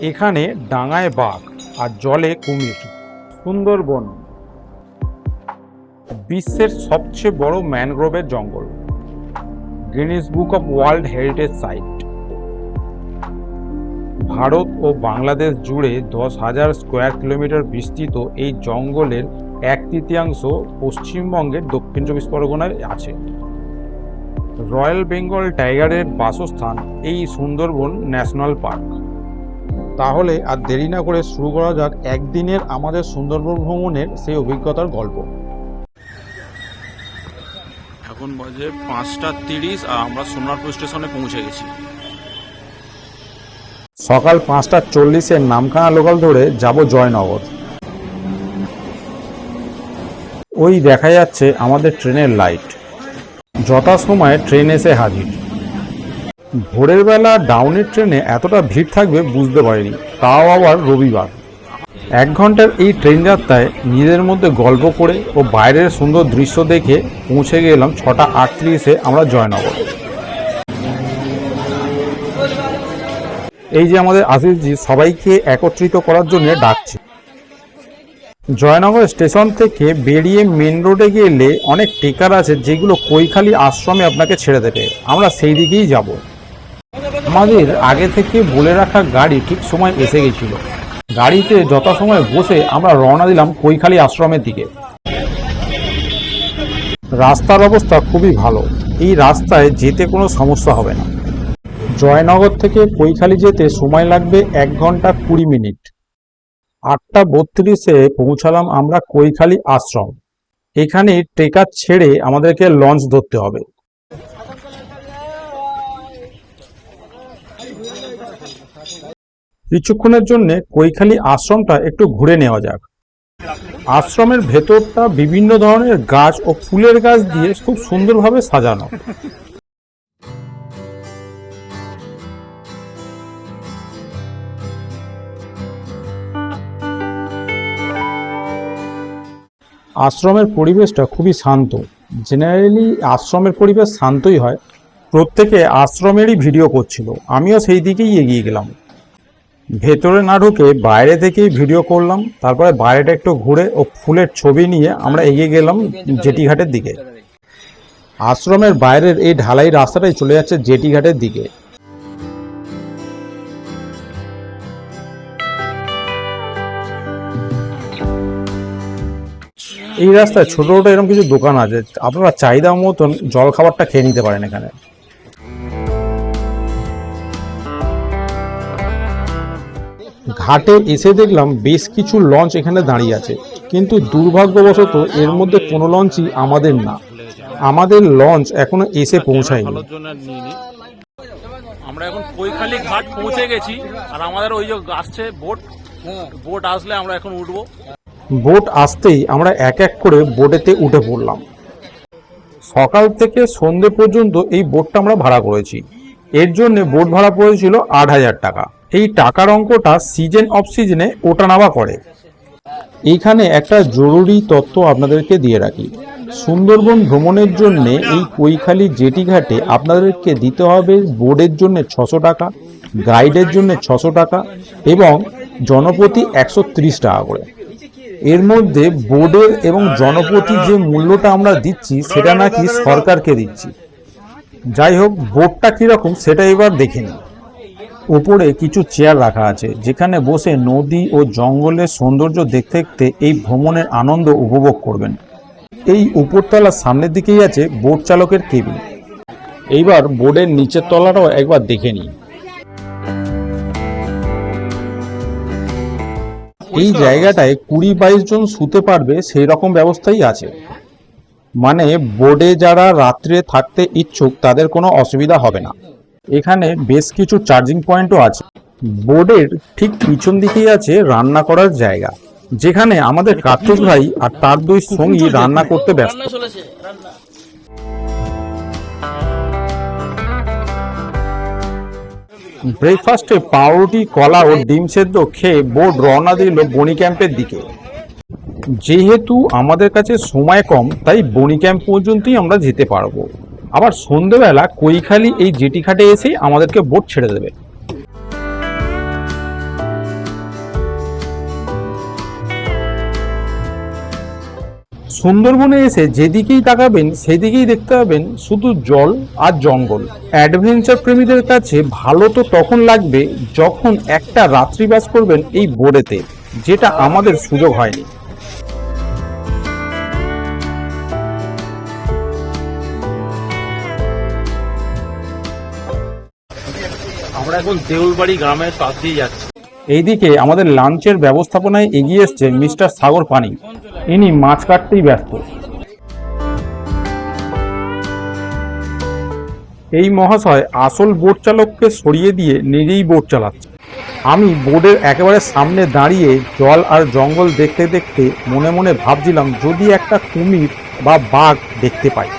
এখানে ডাঙায় বাঘ আর জলে কুমির। সুন্দরবন। বিশ্বের সবচেয়ে বড় ম্যানগ্রোভের জঙ্গল। Guinness book of world heritage site. Bharat ও বাংলাদেশ জুড়ে দশ হাজার স্কোয়ার কিলোমিটার বিস্তৃত এই জঙ্গলের এক তৃতীয়াংশ পশ্চিমবঙ্গের দক্ষিণ চব্বিশ পরগনায় আছে। রয়্যাল বেঙ্গল টাইগারের বাসস্থান এই সুন্দরবন ন্যাশনাল পার্ক। তাহলে আর দেরি না করে শুরু করা যাক একদিনের আমাদের সুন্দরবন ভ্রমণের সেই অভিজ্ঞতার গল্প। এখন বাজে পাঁচটা তিরিশ আর আমরা সোমনাথপুর স্টেশনে পৌঁছে গেছি। সকাল পাঁচটা চল্লিশের নামখানা লোকাল ধরে যাব জয়নগর। ওই দেখা যাচ্ছে আমাদের ট্রেনের লাইট। যথাসময়ে ট্রেন এসে হাজির। ভোরের বেলা ডাউনের ট্রেনে এতটা ভিড় থাকবে বুঝতে পারিনি। তাও আবার রবিবার। এক ঘণ্টার এই ট্রেন যাত্রায় নিজেদের মধ্যে গল্প করে ও বাইরের সুন্দর দৃশ্য দেখে পৌঁছে গেলাম ছটা আটত্রিশে আমরা জয়নগর। এই যে আমাদের আশিসজি, সবাইকে একত্রিত করার জন্য ডাকছে। জয়নগর স্টেশন থেকে বেরিয়ে মেন রোডে গেলে অনেক টেকার আছে যেগুলো কৈখালি আশ্রমে আপনাকে ছেড়ে দেবে। আমরা সেই দিকেই যাব। আমাদের আগে থেকে বলে রাখা গাড়ি ঠিক সময় এসে গেছিল। গাড়িতে যথাসময়ে বসে আমরা রওনা দিলাম কৈখালি আশ্রমের দিকে। রাস্তার অবস্থা খুবই ভালো। এই রাস্তায় যেতে কোনো সমস্যা হবে না। জয়নগর থেকে কৈখালি যেতে সময় লাগবে এক ঘণ্টা কুড়ি মিনিট। আটটা বত্রিশে পৌঁছালাম আমরা কৈখালি আশ্রম। এখানে ট্রেকার ছেড়ে আমাদেরকে লঞ্চ ধরতে হবে। কিছুক্ষণের জন্য কৈখালি আশ্রমটা একটু ঘুরে নেওয়া যাক। আশ্রমের ভেতরটা বিভিন্ন ধরনের গাছ ও ফুলের গাছ দিয়ে খুব সুন্দরভাবে সাজানো। আশ্রমের পরিবেশটা খুবই শান্ত। জেনারেলি আশ্রমের পরিবেশ শান্তই হয়। প্রত্যেকে আশ্রমেরই ভিডিও করছিল। আমিও সেই দিকেই এগিয়ে গেলাম। ভেতরে না ঢুকে বাইরে থেকেই ভিডিও করলাম, তারপরে বাইরেটা একটু ঘুরে ও ফুলের ছবি নিয়ে আমরা এগিয়ে গেলাম জেটিঘাটের দিকে। আশ্রমের বাইরের এই ঢালাই রাস্তাটাই চলে যাচ্ছে জেটিঘাটের দিকে। এই রাস্তায় ছোট ছোট এরকম কিছু দোকান আছে, আপনারা চাহিদা মতন জল খাবারটা খেয়ে নিতে পারেন এখানে। ঘাটে এসে দেখলাম বেশ কিছু লঞ্চ এখানে দাঁড়িয়ে আছে। কিন্তু দুর্ভাগ্যবশত এর মধ্যে কোনো লঞ্চই আমাদের না। আমাদের লঞ্চ এখনও এসে পৌঁছায়নি। আমরা এখন কৈখালি ঘাট পৌঁছে গেছি আর আমাদের ওই যে আসছে বোট। বোট আসলে আমরা এখন উঠবো। বোট আসতেই আমরা এক এক করে বোটেতে উঠে পড়লাম। সকাল থেকে সন্ধে পর্যন্ত এই বোটটা আমরা ভাড়া করেছি। এর জন্য বোট ভাড়া পড়েছিল আট হাজার টাকা। এই টাকার অঙ্কটা সিজন অফ সিজনে ওঠানামা করে। এইখানে একটা জরুরি তথ্য আপনাদেরকে দিয়ে রাখি। সুন্দরবন ভ্রমণের জন্য এই কৈখালি জেটি ঘাটে আপনাদেরকে দিতে হবে বোর্ডের জন্য ছশো টাকা গাইডের জন্য ছশো টাকা এবং জনপ্রতি একশো ত্রিশ টাকা করে। এর মধ্যে বোর্ডের এবং জনপ্রতি যে মূল্যটা আমরা দিচ্ছি, সেটা নাকি সরকারকে দিচ্ছি। যাই হোক বোর্ডটা কীরকম সেটা এবার দেখে নিই। উপরে কিছু চেয়ার রাখা আছে, যেখানে বসে নদী ও জঙ্গলের সৌন্দর্য দেখতে দেখতে এই ভ্রমণের আনন্দ উপভোগ করবেন। এই উপরতলার সামনের দিকেই আছে বোট চালকের কেবিন। এইবার বোর্ডের নিচের তলাটাও একবার দেখে নিই। এই জায়গাটায় কুড়ি বাইশ জন শুতে পারবে সেই রকম ব্যবস্থাই আছে। মানে বোর্ডে যারা রাত্রে থাকতে ইচ্ছুক, তাদের কোনো অসুবিধা হবে না। এখানে বেশ কিছু চার্জিং পয়েন্টও আছে। বোর্ডের ঠিক পিছন দিকেই আছে রান্না করার জায়গা যেখানে আমাদের কার্তিক ভাই আর তার দুই সঙ্গী রান্না করতে ব্যস্ত। ব্রেকফাস্টে পাউরুটি কলা ও ডিম সেদ্ধ খেয়ে বোর্ড রওনা দিল বনি ক্যাম্পের দিকে। যেহেতু আমাদের কাছে সময় কম তাই বনি ক্যাম্প পর্যন্তই আমরা যেতে পারব। আবার সন্ধেবেলা কৈখালি এই জেটি ঘাটে এসেই আমাদেরকে বোট ছেড়ে দেবে। সুন্দরবনে এসে যেদিকেই তাকাবেন, সেদিকেই দেখতে পাবেন শুধু জল আর জঙ্গল। অ্যাডভেঞ্চার প্রেমীদের কাছে ভালো তো তখন লাগবে যখন একটা রাত্রি বাস করবেন এই বোড়েতে যেটা আমাদের সুযোগ হয়নি। আমরা এখন দেউলবাড়ি গ্রামের পাশ দিয়ে যাচ্ছি। এইদিকে আমাদের লাঞ্চের ব্যবস্থাপনায় এগিয়ে এসছে মিস্টার সাগর পানি। ইনি মাছ কাটতেই ব্যস্ত। এই মহাশয় আসল বোট চালককে সরিয়ে দিয়ে নিজেই বোট চালাচ্ছে। আমি বোর্ডের একেবারে সামনে দাঁড়িয়ে জল আর জঙ্গল দেখতে দেখতে মনে মনে ভাবছিলাম, যদি একটা কুমির বা বাঘ দেখতে পাই।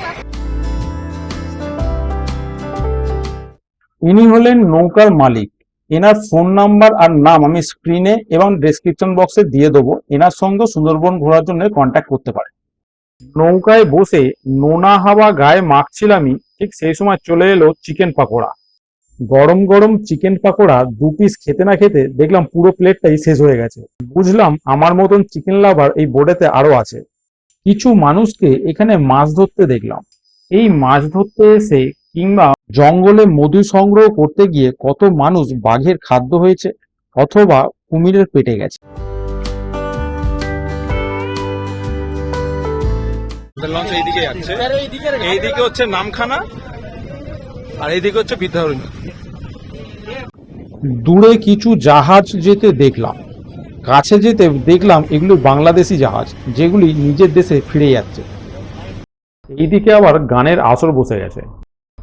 ইনি হলেন নৌকার মালিক। এনার ফোন নাম্বার আর নাম আমি স্ক্রিনে এবং ডেসক্রিপশন বক্সে দিয়ে দেবো। এনার সঙ্গে সুন্দরবন ঘোরার জন্য কন্ট্যাক্ট করতে পারে নৌকায় বসে নোনা হাওয়া গায়ে মাখছিলামই ঠিক সেই সময় চলে এলো চিকেন পাকোড়া। গরম গরম চিকেন পাকোড়া দু পিস খেতে না খেতে দেখলাম পুরো প্লেটটাই শেষ হয়ে গেছে। বুঝলাম আমার মতন চিকেন লাভার এই বোর্ডেতে আরও আছে। কিছু মানুষকে এখানে মাছ ধরতে দেখলাম। এই মাছ ধরতে এসে কিংবা জঙ্গলে মধু সংগ্রহ করতে গিয়ে কত মানুষ বাঘের খাদ্য হয়েছে অথবা কুমিরের পেটে গেছে? লঞ্চ এইদিকে যাচ্ছে এইদিকে হচ্ছে নামখানা আর এইদিকে হচ্ছে বিদ্যারণ্য। দূরে কিছু জাহাজ যেতে দেখলাম। কাছে যেতে দেখলাম এগুলো বাংলাদেশি জাহাজ যেগুলি নিজের দেশে ফিরে যাচ্ছে। এইদিকে আবার গানের আসর বসে গেছে।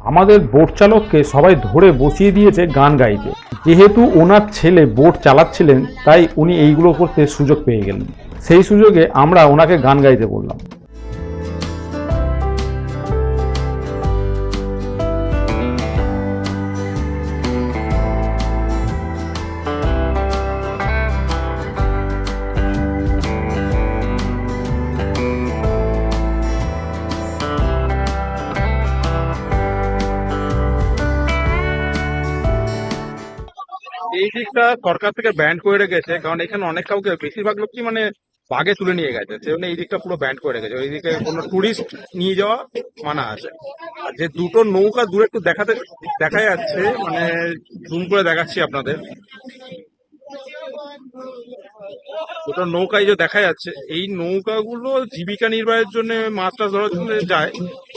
আমাদের বোট চালককে সবাই ধরে বসিয়ে দিয়েছে গান গাইতে। যেহেতু ওনার ছেলে বোট চালাচ্ছিলেন, তাই উনি এইগুলো করতে সুযোগ পেয়ে গেলেন। সেই সুযোগে আমরা ওনাকে গান গাইতে বললাম। দিকটা সরকার থেকে ব্যান্ড করে রেখেছে, কারণ এখানে অনেক কাউকে বেশিরভাগ লোকই মানে বাগে তুলে নিয়ে গেছে সেজন্য এই দিকটা পুরো ব্যান্ড করে রেখেছে। ওই দিকে কোনো টুরিস্ট নিয়ে যাওয়া মানা আছে। আর যে দুটো নৌকা দূরে একটু দেখাতে, দেখা যাচ্ছে মানে জুম করে দেখাচ্ছি আপনাদের। দুটো নৌকায় যে দেখা যাচ্ছে, এই নৌকাগুলো জীবিকা নির্বাহের জন্য মাছ টাছ ধরার জন্য যায়,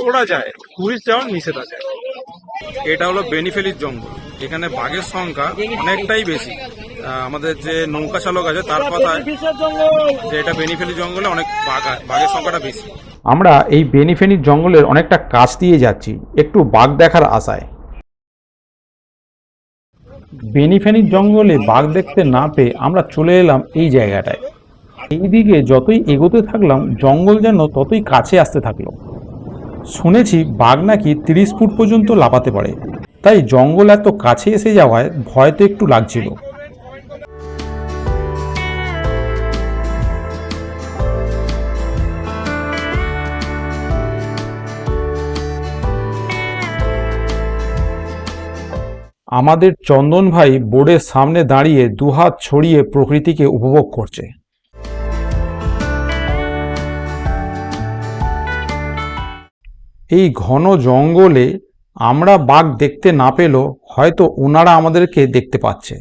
ওরা যায় টুরিস্ট যাওয়ার নিষেধ আছে এটা হলো বেনিফেলির জঙ্গল। এখানে বাঘের সংখ্যা অনেকটাই বেশি। আমাদের যে নৌকা চালক আছে, তার কথায় যে এটা বেনিফেলি জঙ্গলে অনেক বাঘ বাঘের সংখ্যাটা বেশি। আমরা এই বেনিফেনির জঙ্গলের অনেকটা কাছ দিয়ে যাচ্ছি, একটু বাঘ দেখার আশায়। বেনিফেনির জঙ্গলে বাঘ দেখতে না পেয়ে আমরা চলে এলাম এই জায়গাটায়। এইদিকে যতই এগোতে থাকলাম, জঙ্গল যেন ততই কাছে আসতে থাকল। শুনেছি বাঘ নাকি তিরিশ ফুট পর্যন্ত লাফাতে পারে। তাই জঙ্গল এত কাছে এসে যাওয়ায় ভয় তো একটু লাগছিল। আমাদের চন্দন ভাই বোর্ডের সামনে দাঁড়িয়ে দুহাত ছড়িয়ে প্রকৃতিকে উপভোগ করছে। এই ঘন জঙ্গলে আমরা বাঘ দেখতে না পেলেও হয়তো ওনারা আমাদেরকে দেখতে পাচ্ছে।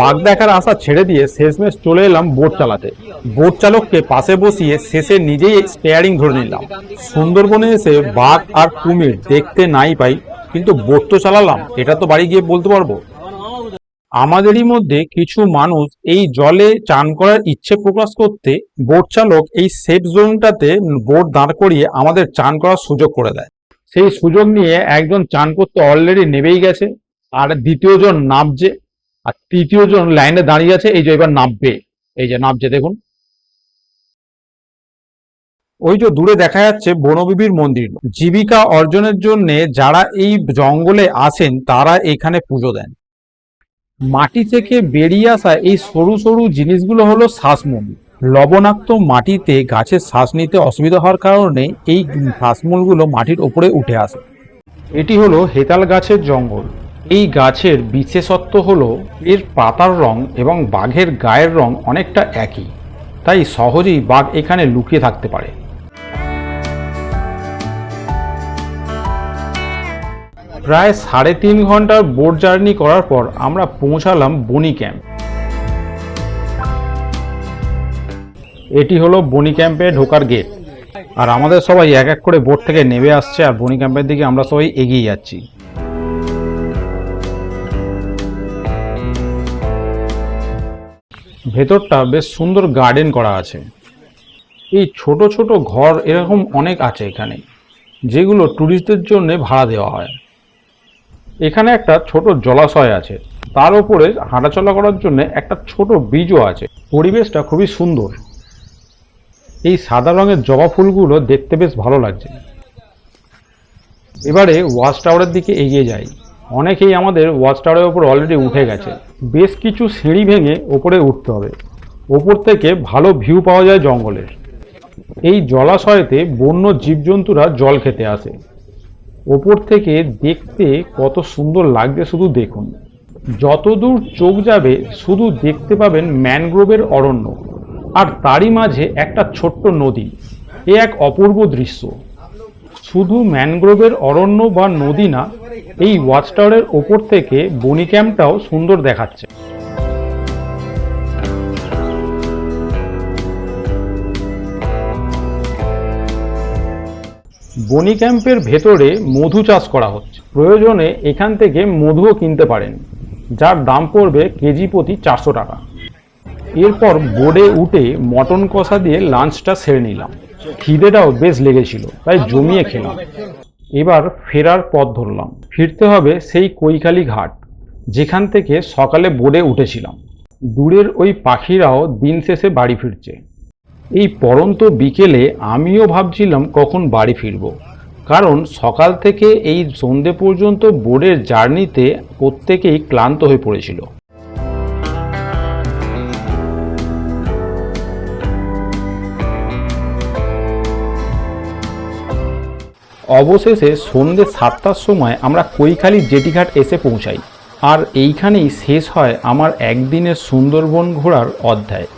বাঘ দেখার আশা ছেড়ে দিয়ে শেষমেশ চলে এলাম বোট চালাতে। বোট চালককে পাশে বসিয়ে শেষে নিজেই স্টেয়ারিং ধরে নিলাম। সুন্দরবনে এসে বাঘ আর কুমির দেখতে নাই পাই, কিন্তু বোট তো চালালাম, এটা তো বাড়ি গিয়ে বলতে পারব? আমাদেরই মধ্যে কিছু মানুষ এই জলে চান করার ইচ্ছে প্রকাশ করতে বোট চালক এই সেফ জোনটাতে বোট দাঁড় করিয়ে আমাদের চান করার সুযোগ করে দেয়। সেই সুযোগ নিয়ে একজন চান করতে অলরেডি নেবেই গেছে, আর দ্বিতীয় জন নামছে, আর তৃতীয় জন লাইনে দাঁড়িয়ে আছে, এই যে এবার নামবে, এই যে নামছে, দেখুন। ওই যে দূরে দেখা যাচ্ছে বনবিবির মন্দির, জীবিকা অর্জনের জন্য যারা এই জঙ্গলে আসেন, তারা এখানে পুজো দেন। মাটি থেকে বেরিয়ে আসা এই সরু সরু জিনিসগুলো হলো শ্বাসমূল। লবণাক্ত মাটিতে গাছের শ্বাস নিতে অসুবিধা হওয়ার কারণে এই শ্বাসমূলগুলো মাটির ওপরে উঠে আসে। এটি হলো হেতাল গাছের জঙ্গল। এই গাছের বিশেষত্ব হলো এর পাতার রং এবং বাঘের গায়ের রং অনেকটা একই, তাই সহজেই বাঘ এখানে লুকিয়ে থাকতে পারে। প্রায় সাড়ে তিন ঘণ্টার বোট জার্নি করার পর আমরা পৌঁছালাম বনি ক্যাম্প। এটি হলো বনি ক্যাম্পে ঢোকার গেট। আর আমাদের সবাই এক এক করে বোট থেকে নেমে আসছে আর বনি ক্যাম্পের দিকে আমরা সবাই এগিয়ে যাচ্ছি। ভেতরটা বেশ সুন্দর গার্ডেন করা আছে। এই ছোট ছোট ঘর এরকম অনেক আছে এখানে, যেগুলো ট্যুরিস্টদের জন্য ভাড়া দেওয়া হয়। এখানে একটা ছোট জলাশয় আছে। তার উপরে হাঁটাচলা করার জন্য একটা ছোট ব্রিজও আছে। পরিবেশটা খুবই সুন্দর। এই সাদা রঙের জবা ফুলগুলো দেখতে বেশ ভালো লাগছে। এবারে ওয়াচ টাওয়ারের দিকে এগিয়ে যাই। অনেকেই আমাদের ওয়াচ টাওয়ারের ওপর অলরেডি উঠে গেছে। বেশ কিছু সিঁড়ি ভেঙে ওপরে উঠতে হবে। ওপর থেকে ভালো ভিউ পাওয়া যায় জঙ্গলের। এই জলাশয়েতে বন্য জীবজন্তুরা জল খেতে আসে। ওপর থেকে দেখতে কত সুন্দর লাগছে শুধু দেখুন। যতদূর চোখ যাবে, শুধু দেখতে পাবেন ম্যানগ্রোভের অরণ্য, আর তারই মাঝে একটা ছোট্ট নদী। এ এক অপূর্ব দৃশ্য। শুধু ম্যানগ্রোভের অরণ্য বা নদী না, এই ওয়াচ টাওয়ারের ওপর থেকে বনি ক্যাম্পটাও সুন্দর দেখাচ্ছে। বনি ক্যাম্পের ভেতরে মধু চাষ করা হচ্ছে। প্রয়োজনে এখান থেকে মধুও কিনতে পারেন, যার দাম পড়বে কেজি প্রতি চারশো টাকা। এরপর বোর্ডে উঠে মটন কষা দিয়ে লাঞ্চটা সেরে নিলাম। খিদেটাও বেশ লেগেছিল, তাই জমিয়ে খেলাম। এবার ফেরার পথ ধরলাম। ফিরতে হবে সেই কৈখালি ঘাট, যেখান থেকে সকালে বোর্ডে উঠেছিলাম। দূরের ওই পাখিরাও দিন শেষে বাড়ি ফিরছে। এই পরন্ত বিকেলে আমিও ভাবছিলাম কখন বাড়ি ফিরব। কারণ সকাল থেকে এই সন্ধে পর্যন্ত বোর্ডের জার্নিতে প্রত্যেকেই ক্লান্ত হয়ে পড়েছিল। অবশেষে সন্ধে সাতটার সময় আমরা কৈখালি জেটিঘাট এসে পৌঁছাই। আর এইখানেই শেষ হয় আমার একদিনের সুন্দরবন ঘোরার অধ্যায়।